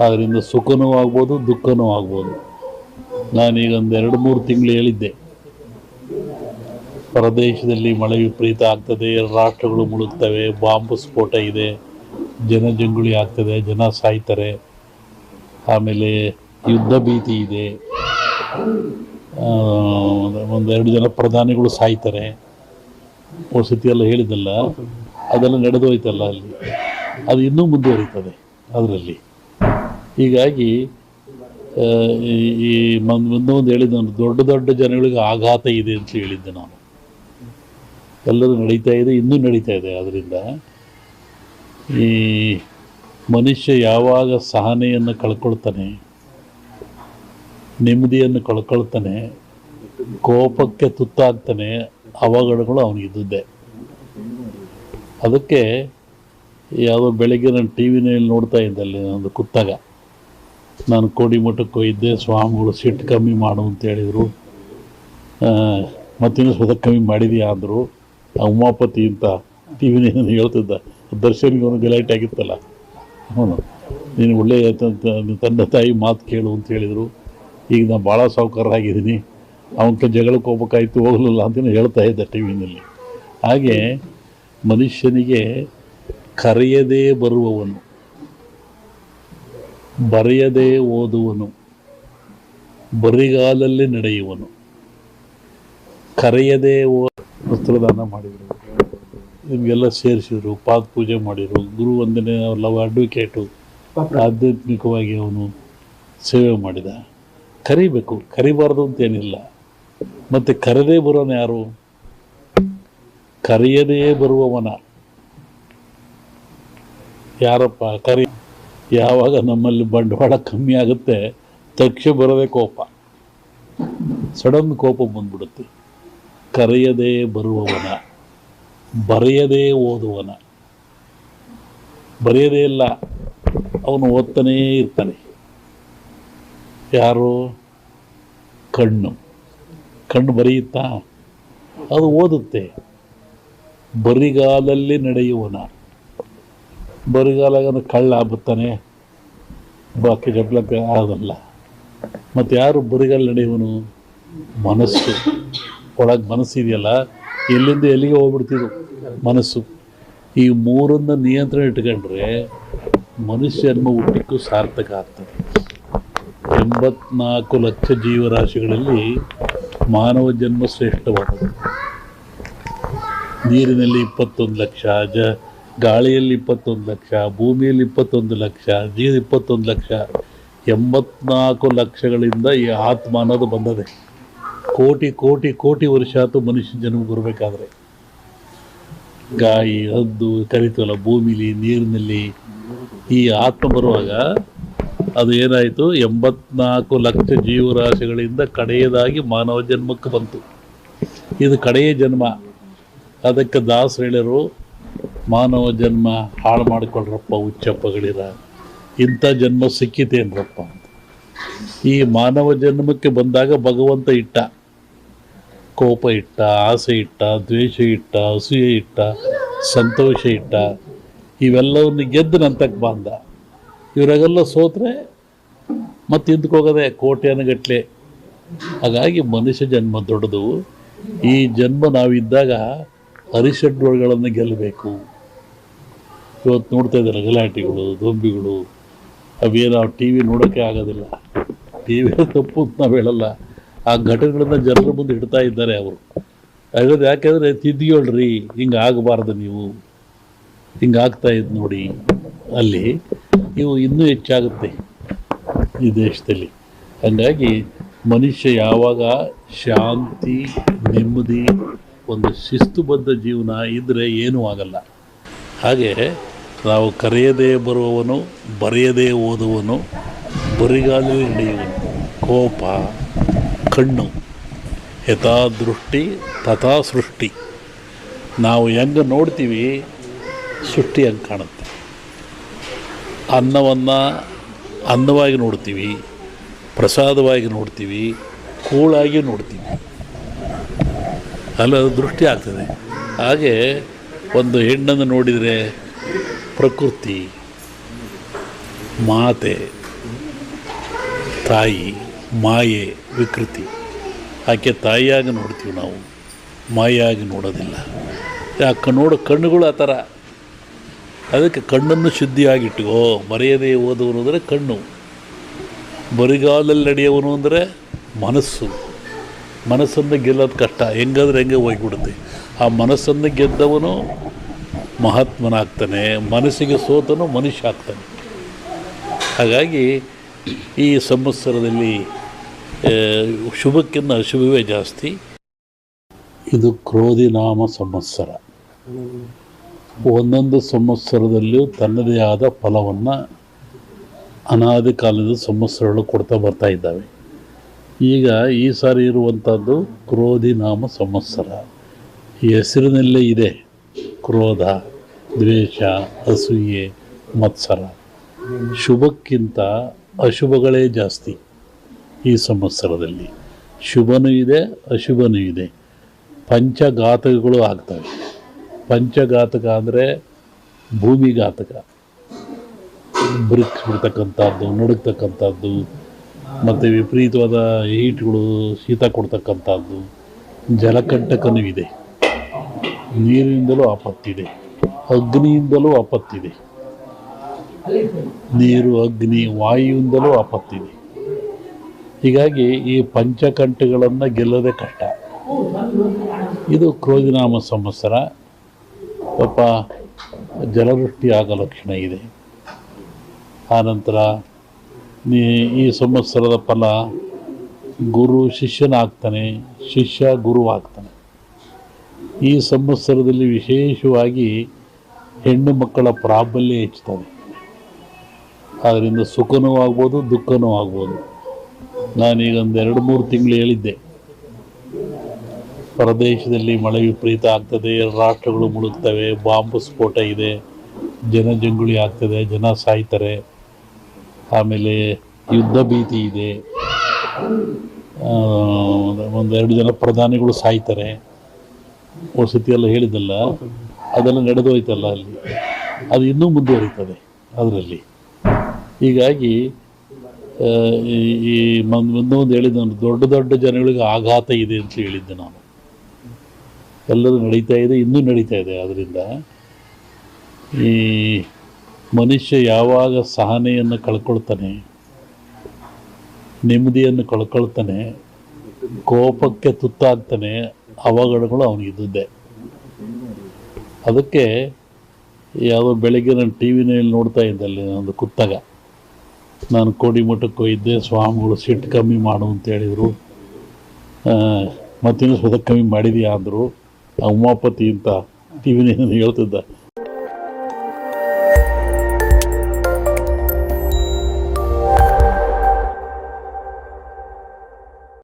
ಅದರಿಂದ ಸುಖನೂ ಆಗ್ಬೋದು, ದುಃಖನೂ ಆಗ್ಬೋದು. ನಾನೀಗ ಒಂದು ಎರಡು ಮೂರು ತಿಂಗಳು ಹೇಳಿದ್ದೆ. ಪ್ರದೇಶದಲ್ಲಿ ಮಳೆ ವಿಪರೀತ ಆಗ್ತದೆ, ರಾಷ್ಟ್ರಗಳು ಮುಳುಗ್ತವೆ, ಬಾಂಬ್ ಸ್ಫೋಟ ಇದೆ ಜನಜಂಗುಳಿ ಆಗ್ತದೆ, ಜನ ಸಾಯ್ತಾರೆ, ಆಮೇಲೆ ಯುದ್ಧ ಭೀತಿ ಇದೆ. ಒಂದೆರಡು ಜನ ಪ್ರಧಾನಿಗಳು ಸಾಯ್ತಾರೆ. ವಸತಿ ಎಲ್ಲ ಹೇಳಿದಲ್ಲ ಅದೆಲ್ಲ ನಡೆದೋಯ್ತಲ್ಲ ಅಲ್ಲಿ. ಅದು ಇನ್ನೂ ಮುಂದುವರಿತದೆ, ಅದರಲ್ಲಿ. ಹೀಗಾಗಿ ಈ- ಮುಂದೊಂದು ಹೇಳಿದ್ದೆ ನಾನು, ದೊಡ್ಡ ದೊಡ್ಡ ಜನಗಳಿಗೆ ಆಘಾತ ಇದೆ ಅಂತ ಹೇಳಿದ್ದೆ ನಾನು. ಎಲ್ಲರೂ ನಡೀತಾ ಇದೆ, ಇನ್ನೂ ನಡೀತಾ ಇದೆ. ಆದ್ದರಿಂದ ಈ ಮನುಷ್ಯ ಯಾವಾಗ ಸಹನೆಯನ್ನು ಕಳ್ಕೊಳ್ತಾನೆ, ನೆಮ್ಮದಿಯನ್ನು ಕಳ್ಕೊಳ್ತಾನೆ, ಕೋಪಕ್ಕೆ ತುತ್ತಾಗ್ತಾನೆ, ಅವಘಡಗಳು ಅವನಿಗಿದ್ದೆ ಅದಕ್ಕೆ, ಯಾವುದೋ ಬೆಳಗ್ಗೆ ನಾನು ಟಿ ವಿನಲ್ಲಿ ನೋಡ್ತಾ ಇದ್ದಲ್ಲಿ ಒಂದು ಕುತ್ತಾಗ. ನಾನು ಕೋಡಿಮಠಕ್ಕೆ ಹೋಗಿದ್ದೆ ಸ್ವಾಮಿಗಳು ಸಿಟ್ಟು ಕಮ್ಮಿ ಮಾಡು ಅಂತ ಹೇಳಿದರು. ಮತ್ತಿನ್ನೂ ಸ್ವಲ್ಪ ಕಮ್ಮಿ ಮಾಡಿದೀಯಾ ಅಂದರು. ಉಮಾಪತಿ ಅಂತ ಟಿ ವಿ ಹೇಳ್ತಿದ್ದ, ದರ್ಶನ್ಗೆ ಒಂದು ಗಲಾಟೆ ಆಗಿತ್ತಲ್ಲ. ಹ್ಞೂ ನೀನು ಒಳ್ಳೆಯ ತಂದೆ ತಾಯಿ ಮಾತು ಕೇಳು ಅಂತ ಹೇಳಿದರು. ಈಗ ನಾನು ಭಾಳ ಸಾಹುಕಾರರಾಗಿದ್ದೀನಿ. ಅವನ ಜಗಳಕ್ಕೆ ಹೋಗ್ಬೇಕಾಯ್ತು ಹೋಗಲಿಲ್ಲ ಅಂತ ಹೇಳ್ತಾ ಇದ್ದ ಟಿ ವಿನಲ್ಲಿ ಹಾಗೆ ಮನುಷ್ಯನಿಗೆ ಕರೆಯದೇ ಬರುವವನು. ಬರೆಯದೇ ಓದುವನು ಬರಿಗಾಲಲ್ಲಿ ನಡೆಯುವನು ಕರೆಯದೇ ಓ ವಸ್ತ್ರದಾನ ಮಾಡಿದರು. ನಿಮಗೆಲ್ಲ ಸೇರಿಸಿದ್ರು ಪಾದ ಪೂಜೆ ಮಾಡಿದರು ಗುರು ವಂದನೆ ಲವ್ ಅಡ್ವೊಕೇಟು ಆಧ್ಯಾತ್ಮಿಕವಾಗಿ ಅವನು ಸೇವೆ ಮಾಡಿದ. ಕರಿಬೇಕು ಕರಿಬಾರ್ದು ಅಂತೇನಿಲ್ಲ. ಮತ್ತು ಕರೆದೇ ಬರೋನು ಯಾರು? ಕರೆಯದೇ ಬರುವವನ. ಯಾರಪ್ಪ? ಕರಿ. ಯಾವಾಗ ನಮ್ಮಲ್ಲಿ ಬಂಡವಾಳ ಕಮ್ಮಿ ಆಗುತ್ತೆ, ತಕ್ಷ ಬರೋದೇ ಕೋಪ. ಸಡನ್ ಕೋಪ ಬಂದ್ಬಿಡುತ್ತೆ. ಕರೆಯದೇ ಬರುವವನ, ಬರೆಯದೇ ಓದುವನ. ಬರೆಯದೇ ಇಲ್ಲ, ಅವನು ಓದ್ತಾನೇ ಇರ್ತಾನೆ. ಯಾರು? ಕಣ್ಣು. ಕಣ್ಣು ಬರೆಯುತ್ತಾ? ಅದು ಓದುತ್ತೆ. ಬರಿಗಾಲಲ್ಲಿ ನಡೆಯುವನ. ಬರಿಗಾಲಾಗ ಕಳ್ಳ ಬತ್ತಾನೆ ಬಾಕಿ ಜಬ್ಲಕ್ಕೆ ಆಗೋದಲ್ಲ. ಮತ್ತು ಯಾರು ಬರಿಗಾಲ ನಡೆಯುವನು? ಮನಸ್ಸು. ಒಳಗೆ ಮನಸ್ಸಿದೆಯಲ್ಲ ಎಲ್ಲಿಂದ ಎಲ್ಲಿಗೆ ಹೋಗ್ಬಿಡ್ತಿದ್ರು ಮನಸ್ಸು. ಈ ಮೂರನ್ನ ನಿಯಂತ್ರಣ ಇಟ್ಕೊಂಡ್ರೆ ಮನುಷ್ಯ ಜನ್ಮ ಹುಟ್ಟಿಕ್ಕೂ ಸಾರ್ಥಕ ಆಗ್ತದೆ. ಎಂಬತ್ನಾಲ್ಕು ಲಕ್ಷ ಜೀವರಾಶಿಗಳಲ್ಲಿ ಮಾನವ ಜನ್ಮ ಶ್ರೇಷ್ಠವಾದದ್ದು. ನೀರಿನಲ್ಲಿ ಇಪ್ಪತ್ತೊಂದು ಲಕ್ಷ, ಜ ಗಾಳಿಯಲ್ಲಿ ಇಪ್ಪತ್ತೊಂದು ಲಕ್ಷ, ಭೂಮಿಯಲ್ಲಿ ಇಪ್ಪತ್ತೊಂದು ಲಕ್ಷ ಜೀವ ಇಪ್ಪತ್ತೊಂದು ಲಕ್ಷ, ಎಂಬತ್ನಾಲ್ಕು ಲಕ್ಷಗಳಿಂದ ಈ ಆತ್ಮ ಅನ್ನೋದು ಬಂದದೆ. ಕೋಟಿ ಕೋಟಿ ಕೋಟಿ ವರ್ಷ ಆತು ಮನುಷ್ಯ ಜನ್ಮ ಬರಬೇಕಾದ್ರೆ. ಗಾಯಿ, ಹದ್ದು ಕರಿತವಲ್ಲ ಭೂಮಿಲಿ, ನೀರಿನಲ್ಲಿ ಈ ಆತ್ಮ ಬರುವಾಗ ಅದು ಏನಾಯಿತು? ಎಂಬತ್ನಾಲ್ಕು ಲಕ್ಷ ಜೀವರಾಶಿಗಳಿಂದ ಕಡೆಯದಾಗಿ ಮಾನವ ಜನ್ಮಕ್ಕೆ ಬಂತು. ಇದು ಕಡೆಯ ಜನ್ಮ. ಅದಕ್ಕೆ ದಾಸ್ ಹೇಳಿರು ಮಾನವ ಜನ್ಮ ಹಾಳು ಮಾಡಿಕೊಳ್ಳ್ರಪ್ಪ ಹುಚ್ಚಪ್ಪಗಳಿರ ಇಂಥ ಜನ್ಮ ಸಿಕ್ಕಿತೇನ್ರಪ್ಪ ಈ ಮಾನವ ಜನ್ಮಕ್ಕೆ ಬಂದಾಗ ಭಗವಂತ ಇಟ್ಟ. ಕೋಪ ಇಟ್ಟ, ಆಸೆ ಇಟ್ಟ, ದ್ವೇಷ ಇಟ್ಟ, ಅಸೂಯೆ ಇಟ್ಟ, ಸಂತೋಷ ಇಟ್ಟ. ಇವೆಲ್ಲವನ್ನು ಗೆದ್ದು ನಂತಕ್ಕೆ ಬಂದ. ಇವರಾಗೆಲ್ಲ ಸೋತ್ರೆ ಮತ್ತೆ ಕೋಟ್ಯಾನಗಟ್ಲೆ ಕೋಟ್ಯಾನುಗಟ್ಲೆ. ಹಾಗಾಗಿ ಮನುಷ್ಯ ಜನ್ಮ ದೊಡ್ಡದು. ಈ ಜನ್ಮ ನಾವಿದ್ದಾಗ ಹರಿಷಡ್ಗಳನ್ನು ಗೆಲ್ಲಬೇಕು. ಇವತ್ತು ನೋಡ್ತಾ ಇದ್ದಾರೆ ಗಲಾಟೆಗಳು ದೊಂಬಿಗಳು ಅವೇನು ಟಿ ವಿ ನೋಡೋಕ್ಕೆ ಆಗೋದಿಲ್ಲ. ಟಿ ವಿ ತಪ್ಪು ಅಂತ ನಾವು ಹೇಳಲ್ಲ. ಆ ಘಟನೆಗಳನ್ನು ಜನರ ಮುಂದೆ ಇಡ್ತಾ ಇದ್ದಾರೆ ಅವರು. ಹೇಳೋದು ಯಾಕೆಂದರೆ ತಿದ್ದಿಯೊಳ್ರಿ ಹಿಂಗೆ ಆಗಬಾರ್ದು ನೀವು. ಹಿಂಗೆ ಆಗ್ತಾ ಇದ್ದು ನೋಡಿ. ಅಲ್ಲಿ ನೀವು ಇನ್ನೂ ಹೆಚ್ಚಾಗುತ್ತೆ ಈ ದೇಶದಲ್ಲಿ. ಹಾಗಾಗಿ ಮನುಷ್ಯ ಯಾವಾಗ ಶಾಂತಿ, ನೆಮ್ಮದಿ, ಒಂದು ಶಿಸ್ತುಬದ್ಧ ಜೀವನ ಇದ್ದರೆ ಏನೂ ಆಗಲ್ಲ. ಹಾಗೆ ನಾವು ಕರೆಯದೇ ಬರುವವನು, ಬರೆಯದೇ ಓದುವನು ಬರಿಗಾಲಲ್ಲಿ ನಡೆಯುವನು ಕೋಪ, ಕಣ್ಣು ಯಥಾ ದೃಷ್ಟಿ ತಥಾ ಸೃಷ್ಟಿ ನಾವು ಹೆಂಗೆ ನೋಡ್ತೀವಿ, ಸೃಷ್ಟಿ ಹಂಗೆ ಕಾಣುತ್ತೆ. ಅನ್ನವನ್ನು ಅನ್ನವಾಗಿ ನೋಡ್ತೀವಿ, ಪ್ರಸಾದವಾಗಿ ನೋಡ್ತೀವಿ, ಕೂಳಾಗಿ ನೋಡ್ತೀವಿ. ಅಲ್ಲ ದೃಷ್ಟಿ ಆಗ್ತದೆ. ಹಾಗೆ ಒಂದು ಹೆಣ್ಣನ್ನು ನೋಡಿದರೆ ಪ್ರಕೃತಿ, ಮಾತೆ, ತಾಯಿ, ಮಾಯೆ, ವಿಕೃತಿ. ಆಕೆ ತಾಯಿಯಾಗಿ ನೋಡ್ತೀವಿ ನಾವು ಮಾಯಾಗಿ ನೋಡೋದಿಲ್ಲ. ಯಾಕೆ ನೋಡೋ ಕಣ್ಣುಗಳು ಆ ಥರ. ಅದಕ್ಕೆ ಕಣ್ಣನ್ನು ಶುದ್ಧಿಯಾಗಿಟ್ಟುಕೋ ಮರೆಯದೇ ಓದುವನು ಅಂದರೆ ಕಣ್ಣು. ಬರಿಗಾಲಲ್ಲಿ ನಡೆಯವನು ಅಂದರೆ ಮನಸ್ಸು. ಮನಸ್ಸನ್ನು ಗೆಲ್ಲೋದು ಕಷ್ಟ. ಹೆಂಗಾದ್ರೆ ಹೆಂಗೆ ಹೋಗ್ಬಿಡುತ್ತೆ. ಆ ಮನಸ್ಸನ್ನು ಗೆದ್ದವನು ಮಹಾತ್ಮನಾಗ್ತಾನೆ, ಮನಸ್ಸಿಗೆ ಸೋತನು ಮನುಷ್ಯ ಆಗ್ತಾನೆ. ಹಾಗಾಗಿ ಈ ಸಂವತ್ಸರದಲ್ಲಿ ಶುಭಕ್ಕಿಂತ ಅಶುಭವೇ ಜಾಸ್ತಿ. ಇದು ಕ್ರೋಧಿನಾಮ ಸಂವತ್ಸರ. ಒಂದೊಂದು ಸಂವತ್ಸರದಲ್ಲಿಯೂ ತನ್ನದೇ ಆದ ಫಲವನ್ನು ಅನಾದಿ ಕಾಲದ ಸಂವತ್ಸರಗಳು ಕೊಡ್ತಾ ಬರ್ತಾ ಇದ್ದಾವೆ. ಈಗ ಈ ಸಾರಿ ಇರುವಂಥದ್ದು ಕ್ರೋಧಿನಾಮ ಸಂವತ್ಸರ. ಹೆಸರಿನಲ್ಲೇ ಇದೆ, ಕ್ರೋಧ. ದ್ವೇಷ, ಅಸೂಯೆ, ಮತ್ಸರ. ಶುಭಕ್ಕಿಂತ ಅಶುಭಗಳೇ ಜಾಸ್ತಿ ಈ ಸಂವತ್ಸರದಲ್ಲಿ. ಶುಭನೂ ಇದೆ, ಅಶುಭನೂ ಇದೆ. ಪಂಚಘಾತಕಗಳು ಆಗ್ತವೆ. ಪಂಚಘಾತಕ ಅಂದರೆ ಭೂಮಿಘಾತಕ. ಬ್ರಿಕ್ಸ್ ಬಿಡ್ತಕ್ಕಂಥದ್ದು, ನಡುಗ್ತಕ್ಕಂಥದ್ದು, ಮತ್ತು ವಿಪರೀತವಾದ ಹೀಟ್ಗಳು, ಶೀತ ಕೊಡ್ತಕ್ಕಂಥದ್ದು, ಜಲಕಂಟಕನೂ ಇದೆ. ನೀರಿನಿಂದಲೂ ಆಪತ್ತಿದೆ. ಅಗ್ನಿಯಿಂದಲೂ ಆಪತ್ತಿದೆ. ನೀರು, ಅಗ್ನಿ ವಾಯುವಿಂದಲೂ ಆಪತ್ತಿದೆ. ಹೀಗಾಗಿ ಈ ಪಂಚಕಂಠಗಳನ್ನು ಗೆಲ್ಲದೆ ಕಷ್ಟ. ಇದು ಕ್ರೋಧಿನಾಮ ಸಂವತ್ಸರ. ಪಾಪ ಜಲವೃಷ್ಟಿ ಆಗೋ ಲಕ್ಷಣ ಇದೆ. ಆನಂತರ ಈ ಸಂವತ್ಸರದ ಫಲ ಗುರು ಶಿಷ್ಯನಾಗ್ತಾನೆ, ಶಿಷ್ಯ ಗುರು ಆಗ್ತಾನೆ ಈ ಸಂವತ್ಸರದಲ್ಲಿ ವಿಶೇಷವಾಗಿ ಹೆಣ್ಣು ಮಕ್ಕಳ ಪ್ರಾಬಲ್ಯ ಹೆಚ್ಚುತ್ತದೆ ಅದರಿಂದ ಸುಖನೂ ಆಗ್ಬೋದು, ದುಃಖನೂ ಆಗ್ಬೋದು. ನಾನೀಗ ಒಂದು ಎರಡು ಮೂರು ತಿಂಗಳು ಹೇಳಿದ್ದೆ. ಪ್ರದೇಶದಲ್ಲಿ ಮಳೆ ವಿಪರೀತ ಆಗ್ತದೆ ರಾಷ್ಟ್ರಗಳು ಮುಳುಗ್ತವೆ, ಬಾಂಬ್ ಸ್ಫೋಟ ಇದೆ ಜನಜಂಗುಳಿ ಆಗ್ತದೆ, ಜನ ಸಾಯ್ತಾರೆ. ಆಮೇಲೆ ಯುದ್ಧ ಭೀತಿ ಇದೆ. ಒಂದೆರಡು ಜನ ಪ್ರಧಾನಿಗಳು ಸಾಯ್ತಾರೆ. ವಸತಿ ಎಲ್ಲ ಹೇಳಿದ್ದಲ್ಲ? ಅದೆಲ್ಲ ನಡೆದು ಹೋಯ್ತಲ್ಲ ಅಲ್ಲಿ. ಅದು ಇನ್ನೂ ಮುಂದುವರಿತದೆ ಅದರಲ್ಲಿ. ಹೀಗಾಗಿ ಈ- ಮೊನ್ನೆ ಒಂದು ಹೇಳಿದ್ದೆ ನಾನು, ದೊಡ್ಡ ದೊಡ್ಡ ಜನಗಳಿಗೆ ಆಘಾತ ಇದೆ ಅಂತ ಹೇಳಿದ್ದೆ ನಾನು. ಎಲ್ಲರೂ ನಡೀತಾ ಇದೆ, ಇನ್ನೂ ನಡೀತಾ ಇದೆ. ಅದರಿಂದ ಈ ಮನುಷ್ಯ ಯಾವಾಗ ಸಹನೆಯನ್ನು ಕಳ್ಕೊಳ್ತಾನೆ, ನೆಮ್ಮದಿಯನ್ನು ಕಳ್ಕೊಳ್ತಾನೆ, ಕೋಪಕ್ಕೆ ತುತ್ತಾಗ್ತಾನೆ, ಅವಘಡಗಳು ಅವನಿಗಿದ್ದೇ ಅದಕ್ಕೆ ಯಾವುದೋ ಬೆಳಗ್ಗೆ ನಾನು ಟಿ ವಿನಲ್ಲಿ ನೋಡ್ತಾ ಇದ್ದೆ ಅಲ್ಲಿ ಒಂದು ಕುತ್ತಾಗ. ನಾನು ಕೋಡಿಮಠಕ್ಕೆ ಹೋಗಿದ್ದೆ ಸ್ವಾಮಿಗಳು ಸಿಟ್ಟು ಕಮ್ಮಿ ಮಾಡು ಅಂತ ಹೇಳಿದರು. ಮತ್ತಿನ್ನೂ ಸ್ವತಃ ಕಮ್ಮಿ ಮಾಡಿದೀಯಾ ಅಂದರು. ಉಮಾಪತಿ ಅಂತ ಟಿ ವಿನಲ್ಲಿ ಹೇಳ್ತಿದ್ದ.